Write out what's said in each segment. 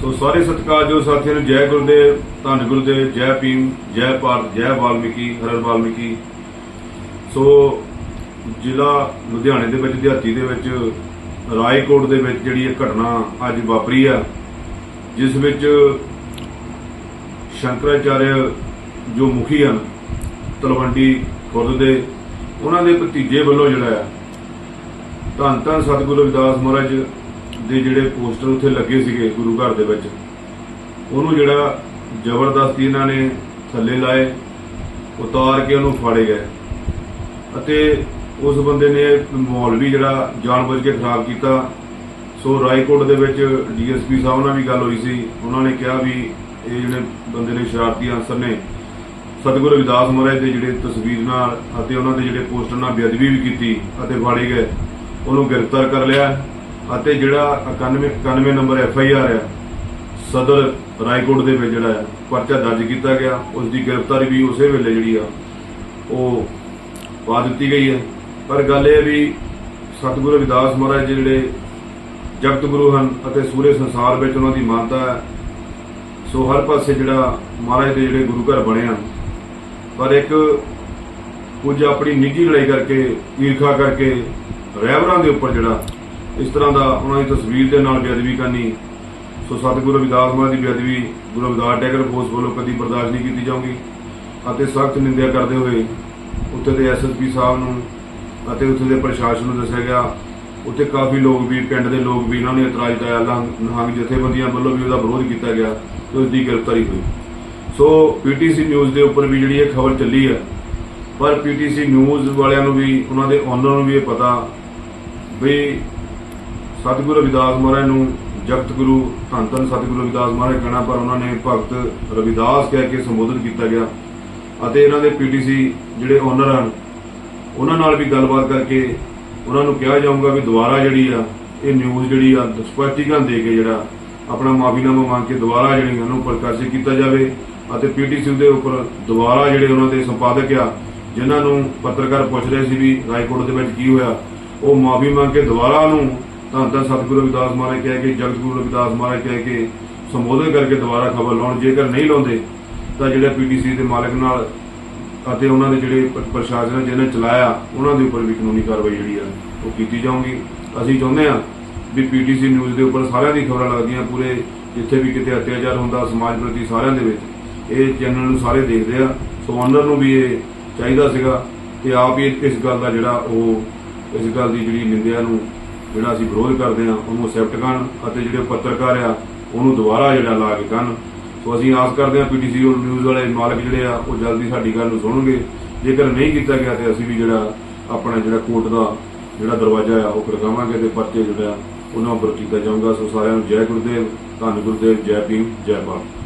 ਸੋ ਸਾਰੇ ਸਤਿਕਾਰਯੋਗ ਸਾਥੀਆਂ ਨੂੰ, ਜੈ ਗੁਰਦੇਵ, ਧੰਨ ਗੁਰਦੇਵ, ਜੈ ਭੀਮ, ਜੈ ਭਾਰਤ, ਜੈ ਵਾਲਮੀਕੀ ਹਰ ਵਾਲਮੀਕੀ। ਸੋ ਜ਼ਿਲ੍ਹਾ ਲੁਧਿਆਣੇ ਦੇ ਵਿੱਚ, ਦਿਹਾਤੀ ਦੇ ਵਿੱਚ, ਰਾਏਕੋਟ ਦੇ ਵਿੱਚ ਜਿਹੜੀ ਇਹ ਘਟਨਾ ਅੱਜ ਵਾਪਰੀ ਆ, ਜਿਸ ਵਿੱਚ ਸ਼ੰਕਰਾਚਾਰਿਆ ਜੋ ਮੁਖੀ ਹਨ, ਤਲਵੰਡੀ ਖੁਰਦ ਦੇ, ਉਹਨਾਂ ਦੇ ਭਤੀਜੇ ਵੱਲੋਂ ਜਿਹੜਾ ਆ, ਧੰਨ ਧੰਨ ਸਤਿਗੁਰੂ ਰਵਿਦਾਸ ਮਹਾਰਾਜ ਦੇ ਜਿਹੜੇ ਪੋਸਟਰ ਉੱਥੇ ਲੱਗੇ ਸੀਗੇ ਗੁਰੂ ਘਰ ਦੇ ਵਿੱਚ, ਉਹਨੂੰ ਜਿਹੜਾ ਜ਼ਬਰਦਸਤੀ ਇਹਨਾਂ ਨੇ ਥੱਲੇ ਲਾਏ, ਉਤਾਰ ਕੇ ਉਹਨੂੰ ਫਾੜੇ ਗਏ ਅਤੇ ਉਸ ਬੰਦੇ ਨੇ ਮਾਹੌਲ ਵੀ ਜਿਹੜਾ ਜਾਣਬੁੱਝ ਕੇ ਖਰਾਬ ਕੀਤਾ। ਸੋ ਰਾਏਕੋਟ ਦੇ ਵਿੱਚ ਡੀਐਸਪੀ ਸਾਹਿਬ ਨਾਲ ਵੀ ਗੱਲ ਹੋਈ ਸੀ। ਉਹਨਾਂ ਨੇ ਕਿਹਾ ਵੀ ਇਹ ਜਿਹੜੇ ਬੰਦੇ ਨੇ ਸ਼ਰਾਰਤੀ ਅਨਸਰ ਨੇ, ਸਤਿਗੁਰੂ ਰਵਿਦਾਸ ਮਹਾਰਾਜ ਦੇ ਜਿਹੜੇ ਤਸਵੀਰ ਨਾਲ ਅਤੇ ਉਹਨਾਂ ਦੇ ਜਿਹੜੇ ਪੋਸਟਰ ਨਾਲ ਬੇਅਦਬੀ ਵੀ ਕੀਤੀ ਅਤੇ ਫਾੜੇ ਗਏ। ਉਹਨੂੰ ਗ੍ਰਿਫਤਾਰ ਕਰ ਲਿਆ। ਅਤੇ ਜਿਹੜਾ 91 91 ਨੰਬਰ ਐਫ ਆਈ ਆਰ ਹੈ, ਸਦਰ ਰਾਏਕੋਟ ਦੇ ਵਿੱਚ ਜਿਹੜਾ ਹੈ, ਪਰਚਾ ਦਰਜ ਕੀਤਾ ਗਿਆ। ਉਸ ਦੀ ਗ੍ਰਿਫਤਾਰੀ ਵੀ ਉਸੇ ਵੇਲੇ ਜਿਹੜੀ ਆ, ਉਹ ਪਾ ਦਿੱਤੀ ਗਈ ਹੈ। ਪਰ ਗੱਲ ਇਹ ਵੀ ਸਤਿਗੁਰੂ ਰਵਿਦਾਸ ਮਹਾਰਾਜ ਜੀ ਜਿਹੜੇ ਜਗਤ ਗੁਰੂ ਹਨ ਅਤੇ ਸੂਰੇ ਸੰਸਾਰ ਵਿੱਚ ਉਹਨਾਂ ਦੀ ਮਾਨਤਾ ਹੈ, ਸੋ ਹਰ ਪਾਸੇ ਜਿਹੜਾ ਮਹਾਰਾਜ ਦੇ ਜਿਹੜੇ ਗੁਰੂ ਘਰ ਬਣੇ ਹਨ, ਪਰ ਇੱਕ ਕੁਝ ਆਪਣੀ ਨਿੱਜੀ ਲੜਾਈ ਕਰਕੇ, ਈਰਖਾ ਕਰਕੇ ਰਹਿਬਰਾਂ ਦੇ ਉੱਪਰ ਜਿਹੜਾ ਇਸ ਤਰ੍ਹਾਂ ਦਾ ਉਹਨਾਂ ਦੀ ਤਸਵੀਰ ਦੇ ਨਾਲ ਬੇਅਦਬੀ ਕਰਨੀ, ਸੋ ਸਤਿਗੁਰੂ ਰਵਿਦਾਸ ਮਹਾਰਾਜ ਦੀ ਬੇਅਦਬੀ, ਗੁਰੂ ਰਵਿਦਾਸ ਟੈਗਰ ਫੋਰਸ ਵੱਲੋਂ ਕਦੀ ਬਰਦਾਸ਼ਤ ਨਹੀਂ ਕੀਤੀ ਜਾਊਗੀ ਅਤੇ ਸਖਤ ਨਿੰਦਿਆ ਕਰਦੇ ਹੋਏ ਉੱਥੇ ਦੇ ਐਸਐਸਪੀ ਸਾਹਿਬ ਨੂੰ ਅਤੇ ਉੱਥੇ ਦੇ ਪ੍ਰਸ਼ਾਸਨ ਨੂੰ ਦੱਸਿਆ ਗਿਆ, ਉੱਥੇ ਕਾਫੀ ਲੋਕ ਵੀ, ਪਿੰਡ ਦੇ ਲੋਕ ਵੀ, ਇਹਨਾਂ ਨੇ ਇਤਰਾਜ਼ ਕੀਤਾ ਨਹੰਗ ਜਥੇਬੰਦੀਆਂ ਵੱਲੋਂ ਵੀ ਉਹਦਾ ਵਿਰੋਧ ਕੀਤਾ ਗਿਆ ਤੇ ਉਸ ਦੀ ਗ੍ਰਿਫਤਾਰੀ ਹੋਈ। ਸੋ ਪੀਟੀਸੀ ਨਿਊਜ਼ ਦੇ ਉੱਪਰ ਵੀ ਜਿਹੜੀ ਇਹ ਖਬਰ ਚੱਲੀ ਹੈ, ਪਰ ਪੀਟੀਸੀ ਨਿਊਜ਼ ਵਾਲਿਆਂ ਨੂੰ ਵੀ, ਉਹਨਾਂ ਦੇ ਓਨਰ ਨੂੰ ਵੀ ਇਹ ਪਤਾ ਵੀ ਸਤਿਗੁਰੂ ਰਵਿਦਾਸ ਮਹਾਰਾਜ ਨੂੰ ਜਗਤ ਗੁਰੂ, ਧੰਨ ਧੰਨ ਸਤਿਗੁਰੂ ਰਵਿਦਾਸ ਮਹਾਰਾਜ ਕਹਿਣਾ, ਪਰ ਉਹਨਾਂ ਨੇ ਭਗਤ ਰਵਿਦਾਸ ਕਹਿ ਕੇ ਸੰਬੋਧਨ ਕੀਤਾ ਗਿਆ। ਅਤੇ ਇਹਨਾਂ ਦੇ ਪੀਟੀਸੀ ਜਿਹੜੇ ਓਨਰ ਹਨ, ਉਹਨਾਂ ਨਾਲ ਵੀ ਗੱਲਬਾਤ ਕਰਕੇ ਉਹਨਾਂ ਨੂੰ ਕਿਹਾ ਜਾਊਗਾ ਵੀ ਦੁਬਾਰਾ ਜਿਹੜੀ ਆ, ਇਹ ਨਿਊਜ਼ ਜਿਹੜੀ ਆ, ਸਪਸ਼ਟੀਕਰਨ ਦੇ ਕੇ ਜਿਹੜਾ ਆਪਣਾ ਮਾਫੀਨਾਮਾ ਮੰਗ ਕੇ ਦੁਬਾਰਾ ਜਿਹੜੀ ਉਹਨੂੰ ਪ੍ਰਕਾਸ਼ਿਤ ਕੀਤਾ ਜਾਵੇ ਅਤੇ ਪੀਟੀਸੀ ਦੇ ਉੱਪਰ ਦੁਬਾਰਾ ਜਿਹੜੇ ਉਹਨਾਂ ਦੇ ਸੰਪਾਦਕ ਆ, ਜਿਨ੍ਹਾਂ ਨੂੰ ਪੱਤਰਕਾਰ ਪੁੱਛ ਰਹੇ ਸੀ ਵੀ ਰਾਏਕੋਟ ਦੇ ਵਿੱਚ ਕੀ ਹੋਇਆ, ਉਹ ਮਾਫੀ ਮੰਗ ਕੇ ਦੁਬਾਰਾ ਉਹਨੂੰ ਧੰਨ ਧੰਨ ਸਤਿਗੁਰੂ ਰਵਿਦਾਸ ਮਹਾਰਾਜ ਕਹਿ ਕੇ, ਜਗਤ ਗੁਰੂ ਰਵਿਦਾਸ ਮਹਾਰਾਜ ਕਹਿ ਕੇ ਸੰਬੋਧਨ ਕਰਕੇ ਦੁਬਾਰਾ ਖਬਰ ਲਾਉਣ, ਜੇਕਰ ਨਹੀਂ ਲਾਉਂਦੇ, ਤਾਂ ਜਿਹੜੇ ਪੀਟੀਸੀ ਦੇ ਮਾਲਕ ਨਾਲ ਅਤੇ ਉਹਨਾਂ ਦੇ ਜਿਹੜੇ ਪ੍ਰਸ਼ਾਸਨ ਜਿਹਨੇ ਚਲਾਇਆ, ਉਹਨਾਂ ਦੇ ਉੱਪਰ ਵੀ ਕਾਨੂੰਨੀ ਕਾਰਵਾਈ ਜਿਹੜੀ ਆ, ਉਹ ਕੀਤੀ ਜਾਊਗੀ। ਅਸੀਂ ਚਾਹੁੰਦੇ ਆ ਵੀ ਪੀਟੀਸੀ ਨਿਊਜ਼ ਦੇ ਉੱਪਰ ਸਾਰਿਆਂ ਦੀ ਖਬਰਾਂ ਲੱਗਦੀਆਂ ਪੂਰੇ, ਜਿੱਥੇ ਵੀ ਕਿਤੇ ਅਤਿਆਚਾਰ ਹੁੰਦਾ, ਸਮਾਜ ਪ੍ਰਤੀ ਸਾਰਿਆਂ ਦੇ ਵਿੱਚ। ਇਹ ਚੈਨਲ ਨੂੰ ਸਾਰੇ ਦੇਖਦੇ ਆ। ਸੋ ਓਨਰ ਨੂੰ ਵੀ ਇਹ ਚਾਹੀਦਾ ਸੀਗਾ ਤੇ ਆਪ ਹੀ ਇਸ ਗੱਲ ਦਾ ਜਿਹੜਾ ਉਹ, ਇਸ ਗੱਲ ਦੀ ਜਿਹੜੀ ਨਿੰਦਿਆ ਨੂੰ ਜਿਹੜਾ ਅਸੀਂ ਵਿਰੋਧ ਕਰਦੇ ਆ ਉਹਨੂੰ ਅਸੈਪਟ ਕਰਨ ਅਤੇ ਜਿਹੜੇ ਪੱਤਰਕਾਰ ਆ, ਉਹਨੂੰ ਦੁਬਾਰਾ ਜਿਹੜਾ ਲਾ ਕੇ ਕਰਨ। ਸੋ ਅਸੀਂ ਆਸ ਕਰਦੇ ਹਾਂ ਪੀਟੀਸੀ ਨਿਊਜ਼ ਵਾਲੇ ਮਾਲਕ ਜਿਹੜੇ ਆ, ਉਹ ਜਲਦੀ ਸਾਡੀ ਗੱਲ ਨੂੰ ਸੁਣਨਗੇ। ਜੇਕਰ ਨਹੀਂ ਕੀਤਾ ਗਿਆ ਤੇ ਅਸੀਂ ਵੀ ਜਿਹੜਾ ਆਪਣਾ ਜਿਹੜਾ ਕੋਰਟ ਦਾ ਜਿਹੜਾ ਦਰਵਾਜ਼ਾ ਆ, ਉਹ ਖੜਕਾਵਾਂਗੇ ਤੇ ਪਰਚੇ ਜਿਹੜਾ ਉਹਨਾਂ ਉੱਪਰ ਕੀਤਾ ਜਾਊਗਾ। ਸੋ ਸਾਰਿਆਂ ਨੂੰ ਜੈ ਗੁਰਦੇਵ, ਧੰਨ ਗੁਰਦੇਵ, ਜੈ ਭੀਮ, ਜੈ Bharat.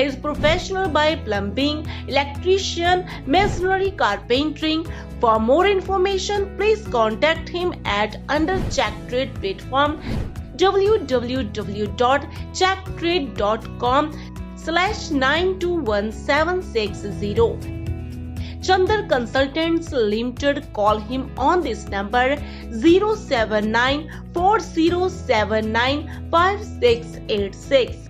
He is professional by plumbing, electrician, masonry, carpentering. For more information, please contact him at under Check Trade platform www.checktrade.com slash 921760. Chandar Consultants Limited call him on this number 079 4079 5686.